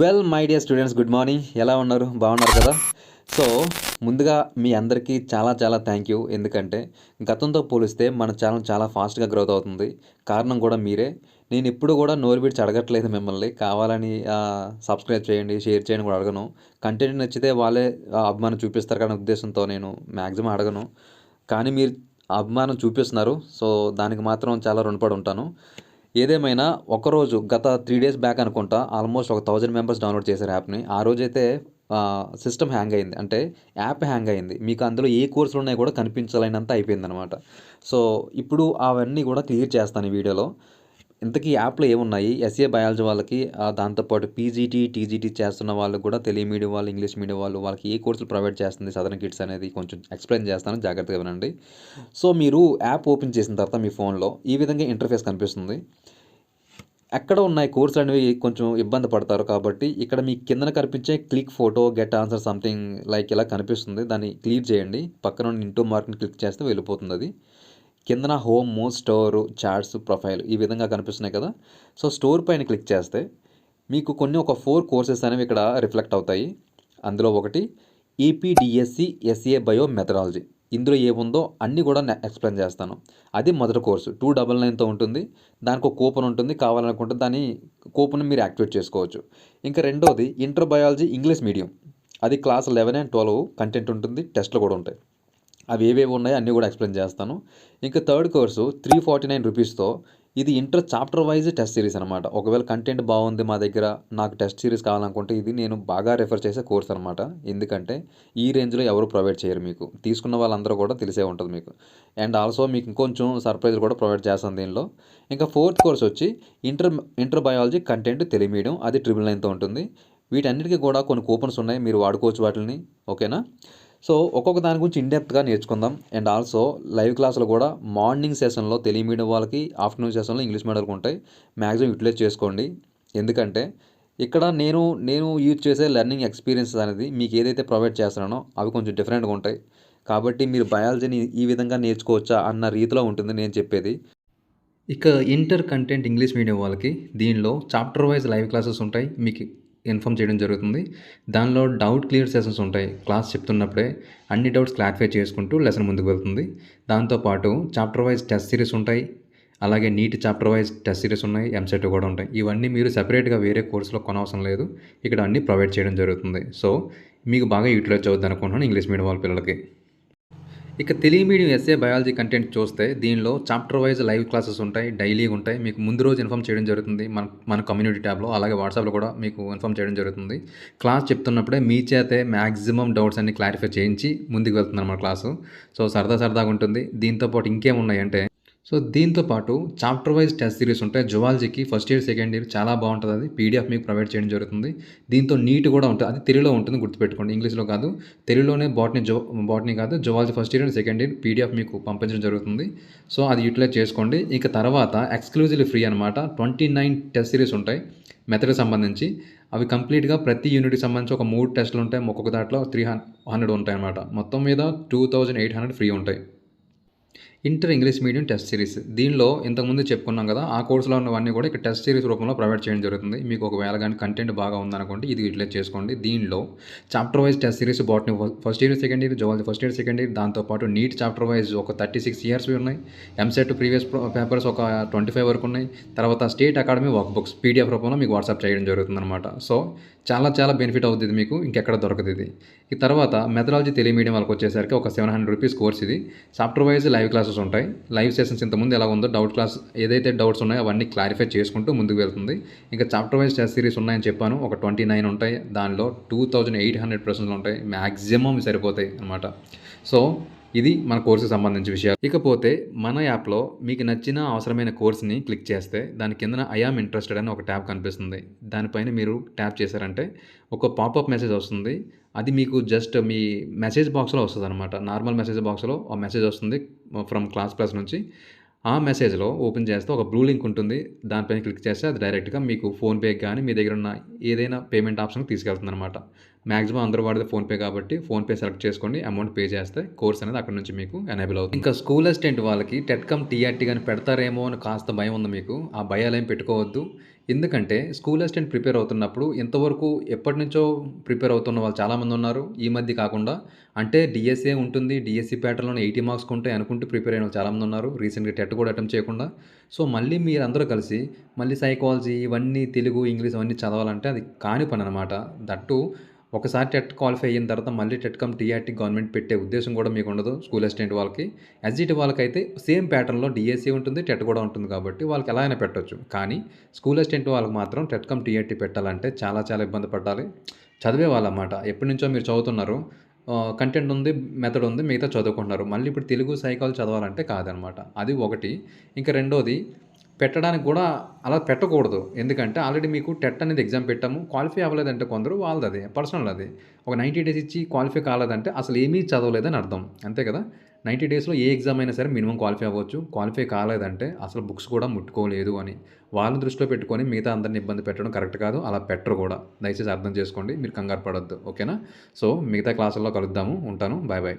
Well my dear students good morning ఎలా ఉన్నారు? బాగున్నారు కదా? సో ముందుగా మీ అందరికీ చాలా చాలా థ్యాంక్ యూ ఎందుకంటే గతంతో పోలిస్తే మన ఛానల్ చాలా ఫాస్ట్గా గ్రోత్ అవుతుంది. కారణం కూడా మీరే. నేను ఇప్పుడు కూడా నోరు విడిచి అడగట్లేదు మిమ్మల్ని. కావాలని సబ్స్క్రైబ్ చేయండి షేర్ చేయండి కూడా అడగను. కంటెంట్ నచ్చితే వాళ్ళే అభిమానం చూపిస్తారు కానీ ఉద్దేశంతో నేను మ్యాక్సిమం అడగను. కానీ మీరు అభిమానం చూపిస్తున్నారు. సో దానికి మాత్రం చాలా రుణపడి ఉంటాను. ఏదేమైనా ఒకరోజు గత త్రీ డేస్ బ్యాక్ అనుకుంటా ఆల్మోస్ట్ ఒక థౌజండ్ మెంబర్స్ డౌన్లోడ్ చేశారు యాప్ని. ఆ రోజైతే సిస్టమ్ హ్యాంగ్ అయింది. అంటే యాప్ హ్యాంగ్ అయింది. మీకు అందులో ఏ కోర్సులు ఉన్నాయో కూడా కనిపించలేనంత అయిపోయిందనమాట సో ఇప్పుడు అవన్నీ కూడా క్లియర్ చేస్తాను ఈ వీడియోలో. ఇంతకీ యాప్లో ఏమున్నాయి? ఎస్ఏ బయాలజీ వాళ్ళకి దాంతోపాటు పీజీటీ టీజీటీ చేస్తున్న వాళ్ళకి కూడా తెలుగు మీడియం వాళ్ళు ఇంగ్లీష్ మీడియం వాళ్ళు వాళ్ళకి ఏ కోర్సులు ప్రొవైడ్ చేస్తుంది సదరన్ కిట్స్ అనేది కొంచెం ఎక్స్ప్లెయిన్ చేస్తాను జాగ్రత్తగా వినండి. సో మీరు యాప్ ఓపెన్ చేసిన తర్వాత మీ ఫోన్లో ఈ విధంగా ఇంటర్ఫేస్ కనిపిస్తుంది. ఎక్కడ ఉన్నాయి కోర్సులు అనేవి కొంచెం ఇబ్బంది పడతారు కాబట్టి ఇక్కడ మీ కిందన కనిపించే click photo get answer something like ఇలా కనిపిస్తుంది. దాన్ని క్లిక్ చేయండి. పక్కన ఇంటూ మార్క్ని క్లిక్ చేస్తే వెళ్ళిపోతుంది అది. కిందన హోమ్ స్టోరు చాట్స్ ప్రొఫైల్ ఈ విధంగా కనిపిస్తున్నాయి కదా. సో స్టోర్ పైన క్లిక్ చేస్తే మీకు కొన్ని ఒక ఫోర్ కోర్సెస్ అనేవి ఇక్కడ రిఫ్లెక్ట్ అవుతాయి. అందులో ఒకటి ఈపీడిఎస్సి ఎస్ఏ బయో మెథడాలజీ. ఇందులో ఏముందో అన్నీ కూడా నేను ఎక్స్ప్లెయిన్ చేస్తాను. అది మొదటి కోర్సు. టూ డబల్ నైన్తో ఉంటుంది. దానికి ఒక కూపన్ ఉంటుంది. కావాలనుకుంటే దాని కూపన్ మీరు యాక్టివేట్ చేసుకోవచ్చు. ఇంకా రెండోది ఇంటర్ బయాలజీ ఇంగ్లీష్ మీడియం. అది class eleven and twelve content ఉంటుంది. టెస్ట్లు కూడా ఉంటాయి. అవి ఏవేవి ఉన్నాయో అన్నీ కూడా ఎక్స్ప్లెయిన్ చేస్తాను. ఇంకా third course three forty nine రూపీస్తో ఇది inter chapter wise test series అనమాట ఒకవేళ కంటెంట్ బాగుంది మా దగ్గర నాకు టెస్ట్ సిరీస్ కావాలనుకుంటే ఇది నేను బాగా రెఫర్ చేసే కోర్స్ అనమాట ఎందుకంటే ఈ రేంజ్లో ఎవరు ప్రొవైడ్ చేయరు మీకు. తీసుకున్న వాళ్ళందరూ కూడా తెలిసే ఉంటుంది మీకు. అండ్ ఆల్సో మీకు ఇంకొంచెం సర్ప్రైజ్ కూడా ప్రొవైడ్ చేస్తాను దీనిలో. ఇంకా ఫోర్త్ కోర్స్ వచ్చి inter inter biology content Telugu అది ట్రిపుల్ నైన్తో ఉంటుంది. వీటన్నిటికీ కూడా కొన్ని కూపన్స్ ఉన్నాయి మీరు వాడుకోవచ్చు వాటిని ఓకేనా? సో ఒక్కొక్క దాని గురించి ఇండెప్త్గా నేర్చుకుందాం. అండ్ ఆల్సో లైవ్ క్లాసులు కూడా మార్నింగ్ సెషన్లో తెలుగు మీడియం వాళ్ళకి ఆఫ్టర్నూన్ సెషన్లో ఇంగ్లీష్ మీడియంకి ఉంటాయి. మ్యాక్సిమం యూటిలైజ్ చేసుకోండి. ఎందుకంటే ఇక్కడ నేను నేను యూజ్ చేసే లెర్నింగ్ ఎక్స్పీరియన్సెస్ అనేది మీకు ఏదైతే ప్రొవైడ్ చేస్తున్నానో అవి కొంచెం డిఫరెంట్గా ఉంటాయి. కాబట్టి మీరు బయాలజీని ఈ విధంగా నేర్చుకోవచ్చా అన్న రీతిలో ఉంటుంది నేను చెప్పేది. ఇక ఇంటర్ కంటెంట్ ఇంగ్లీష్ మీడియం వాళ్ళకి దీనిలో చాప్టర్ వైజ్ లైవ్ క్లాసెస్ ఉంటాయి. మీకు ఇన్ఫామ్ చేయడం జరుగుతుంది. దానిలో డౌట్ క్లియర్ సెషన్స్ ఉంటాయి. క్లాస్ చెప్తున్నప్పుడే అన్ని డౌట్స్ క్లారిఫై చేసుకుంటూ లెసన్ ముందుకు వెళ్తుంది. దాంతోపాటు చాప్టర్ వైజ్ టెస్ట్ సిరీస్ ఉంటాయి. అలాగే NEET chapter wise test series ఉన్నాయి. ఎంసెట్ కూడా ఉంటాయి. ఇవన్నీ మీరు సెపరేట్గా వేరే కోర్సులో కొనవసరం లేదు. ఇక్కడ అన్నీ ప్రొవైడ్ చేయడం జరుగుతుంది. సో మీకు బాగా యూటిలైజ్ అవుద్ది అనుకుంటున్నాను ఇంగ్లీష్ మీడియం వాళ్ళ పిల్లలకి. ఇక Telugu medium SA biology content చూస్తే దీనిలో చాప్టర్ వైజ్ లైవ్ క్లాసెస్ ఉంటాయి డైలీ ఉంటాయి. మీకు ముందు రోజు ఇన్ఫామ్ చేయడం జరుగుతుంది. మన మన కమ్యూనిటీ ట్యాబ్లో అలాగే వాట్సాప్లో కూడా మీకు ఇన్ఫామ్ చేయడం జరుగుతుంది. క్లాస్ చెప్తున్నప్పుడే మీ చేతే మ్యాక్సిమం డౌట్స్ అన్ని క్లారిఫై చేయించి ముందుకు వెళ్తుంది మన క్లాసు. సో సరదా సరదాగా ఉంటుంది. దీంతోపాటు ఇంకేమున్నాయంటే సో దీంతో పాటు చాప్టర్ వైజ్ టెస్ట్ సిరీస్ ఉంటాయి. జువాలజీకి ఫస్ట్ ఇయర్ సెకండ్ ఇయర్ చాలా బాగుంటుంది. అది పీడిఎఫ్ మీకు ప్రొవైడ్ చేయడం జరుగుతుంది. దీంతో నీట్ కూడా ఉంటుంది. అది తెలుగులో ఉంటుంది గుర్తుపెట్టుకోండి. ఇంగ్లీష్లో కాదు. తెలుగులోనే బాటనీ జో బాటనీ కాదు zoology first year and second year PDF మీకు పంపించడం జరుగుతుంది. సో అది యూటిలైజ్ చేసుకోండి. ఇక తర్వాత ఎక్స్క్లూజివ్లీ ఫ్రీ అనమాట ట్వంటీ నైన్ టెస్ట్ సిరీస్ ఉంటాయి మెథడ్కి సంబంధించి. అవి కంప్లీట్గా ప్రతి యూనిట్కి సంబంధించి ఒక మూడు టెస్టులు ఉంటాయి. ఒక్కొక్క దాంట్లో త్రీ హండ్రెడ్ ఉంటాయి అనమాట మొత్తం మీద two thousand eight hundred free ఉంటాయి. Inter English medium test series. దీనిలో ఇంతకుముందు చెప్పుకున్నాం కదా ఆ కోర్సులో ఉన్నవన్నీ కూడా ఇక్కడ టెస్ట్ సిరీస్ రూపంలో ప్రొవైడ్ చేయడం జరుగుతుంది. మీకు ఒకవేళ కానీ కంటెంట్ బాగా ఉందనుకోండి ఇది యూటిలైజ్ చేసుకోండి. దీనిలో chapter wise test series botany first year second year zoology first year second year దాంతోపాటు నీట్ చాప్టర్ వైజ్ ఒక థర్టీ సిక్స్ ఇయర్స్ ఉన్నాయి. ఎంసెట్ ప్రీవియస్ పేపర్స్ ఒక ట్వంటీ ఫైవ్ వరకు ఉన్నాయి. తర్వాత state academy work books PDF రూపంలో మీకు వాట్సాప్ చేయడం జరుగుతుంది అనమాట సో చాలా చాలా బెనిఫిట్ అవుతుంది ఇది మీకు ఇంకెక్కడ దొరకదు ఇది. ఈ తర్వాత మెథడాలజీ తెలుగు మీడియం వాళ్ళకి వచ్చేసరికి ఒక సెవెన్ హండ్రెడ్ రూపీస్ కోర్స్ ఇది. Chapter wise live class classes ఉంటాయి. లైవ్ సెషన్స్ ఇంతకుముందు ఎలా ఉందో డౌట్ క్లాస్ ఏదైతే డౌట్స్ ఉన్నాయో అవన్నీ క్లారిఫై చేసుకుంటూ ముందుకు వెళ్తుంది. ఇంకా చాప్టర్ వైజ్ టెస్ట్ సిరీస్ ఉన్నాయని చెప్పాను. ఒక ట్వంటీ నైన్ ఉంటాయి. దానిలో టూ థౌజండ్ ఎయిట్ హండ్రెడ్ ప్రశ్నలు ఉంటాయి. మ్యాక్సిమం సరిపోతాయి అనమాట సో ఇది మన కోర్సుకి సంబంధించిన విషయాలు. ఇకపోతే మన యాప్లో మీకు నచ్చిన అవసరమైన కోర్స్ని క్లిక్ చేస్తే దాని కిందన ఐఆమ్ ఇంట్రెస్టెడ్ అని ఒక ట్యాబ్ కనిపిస్తుంది. దానిపైన మీరు ట్యాప్ చేశారంటే ఒక పాపప్ మెసేజ్ వస్తుంది. అది మీకు జస్ట్ మీ మెసేజ్ బాక్స్లో వస్తుంది అనమాట నార్మల్ మెసేజ్ బాక్స్లో ఆ మెసేజ్ వస్తుంది ఫ్రమ్ క్లాస్ ప్లస్ నుంచి. ఆ మెసేజ్లో ఓపెన్ చేస్తే ఒక బ్లూ లింక్ ఉంటుంది. దానిపైన క్లిక్ చేస్తే అది డైరెక్ట్గా మీకు ఫోన్పే కానీ మీ దగ్గర ఉన్న ఏదైనా పేమెంట్ ఆప్షన్కి తీసుకెళ్తుంది అనమాట మాక్సిమం అందరూ వాడితే ఫోన్పే కాబట్టి ఫోన్పే సెలెక్ట్ చేసుకోండి అమౌంట్ పే చేస్తే కోర్స్ అనేది అక్కడ నుంచి మీకు ఎనేబుల్ అవుతుంది. ఇంకా స్కూల్ అసిస్టెంట్ వాళ్ళకి టెట్కమ్ టీఆర్టీ కానీ పెడతారేమో అని కాస్త భయం ఉంది మీకు. ఆ భయాలు ఏం పెట్టుకోవద్దు. ఎందుకంటే స్కూల్ అసిస్టెంట్ ప్రిపేర్ అవుతున్నప్పుడు ఇంతవరకు ఎప్పటి నుంచో ప్రిపేర్ అవుతున్న వాళ్ళు చాలామంది ఉన్నారు. ఈ మధ్య కాకుండా అంటే డిఎస్ఏ ఉంటుంది డిఎస్సి ప్యాటర్న్లో ఎయిటీ మార్క్స్ ఉంటాయి అనుకుంటూ ప్రిపేర్ అయిన వాళ్ళు చాలామంది ఉన్నారు. రీసెంట్గా టెట్ కూడా అటెంప్ట్ చేయకుండా. సో మళ్ళీ మీరందరూ కలిసి మళ్ళీ సైకాలజీ ఇవన్నీ తెలుగు ఇంగ్లీష్ అవన్నీ చదవాలంటే అది కాని పని అనమాట దట్టు ఒకసారి టెట్ క్వాలిఫై అయిన తర్వాత మళ్ళీ టెట్ కమ్ టీఆర్టీ గవర్నమెంట్ పెట్టే ఉద్దేశం కూడా మీకు ఉండదు స్కూల్ అసిస్టెంట్ వాళ్ళకి. ఎస్జిటి వాళ్ళకైతే సేమ్ ప్యాటర్న్లో డిఎస్సీ ఉంటుంది టెట్ కూడా ఉంటుంది కాబట్టి వాళ్ళకి ఎలా అయినా పెట్టొచ్చు. కానీ స్కూల్ అసిస్టెంట్ వాళ్ళకి మాత్రం టెట్ కమ్ టీఆర్టీ పెట్టాలంటే చాలా చాలా ఇబ్బంది పడాలి. చదివే వాళ్ళన్నమాట. ఎప్పటి నుంచో మీరు చదువుతున్నారు కంటెంట్ ఉంది మెథడ్ ఉంది మిగతా చదువుకుంటున్నారు. మళ్ళీ ఇప్పుడు తెలుగు సైకాలజీ చదవాలంటే కాదనమాట అది ఒకటి. ఇంకా రెండోది పెట్టడానికి కూడా అలా పెట్టకూడదు. ఎందుకంటే ఆల్రెడీ మీకు టెట్ అనేది ఎగ్జామ్ పెట్టాము. క్వాలిఫై అవ్వలేదంటే కొందరు వాళ్ళది అది పర్సనల్ అది. ఒక నైంటీ డేస్ ఇచ్చి క్వాలిఫై కాలేదంటే అసలు ఏమీ చదవలేదని అర్థం. అంతే కదా? నైంటీ డేస్లో ఏ ఎగ్జామ్ అయినా సరే మినిమం క్వాలిఫై అవ్వచ్చు. క్వాలిఫై కాలేదంటే అసలు బుక్స్ కూడా ముట్టుకోలేదు అని. వాళ్ళని దృష్టిలో పెట్టుకొని మిగతా అందరిని ఇబ్బంది పెట్టడం కరెక్ట్ కాదు. అలా పెట్టరు కూడా. దయచేసి అర్థం చేసుకోండి. మీరు కంగారు పడొద్దు. ఓకేనా? సో మిగతా క్లాసుల్లో కలుద్దాము. ఉంటాను. Bye bye.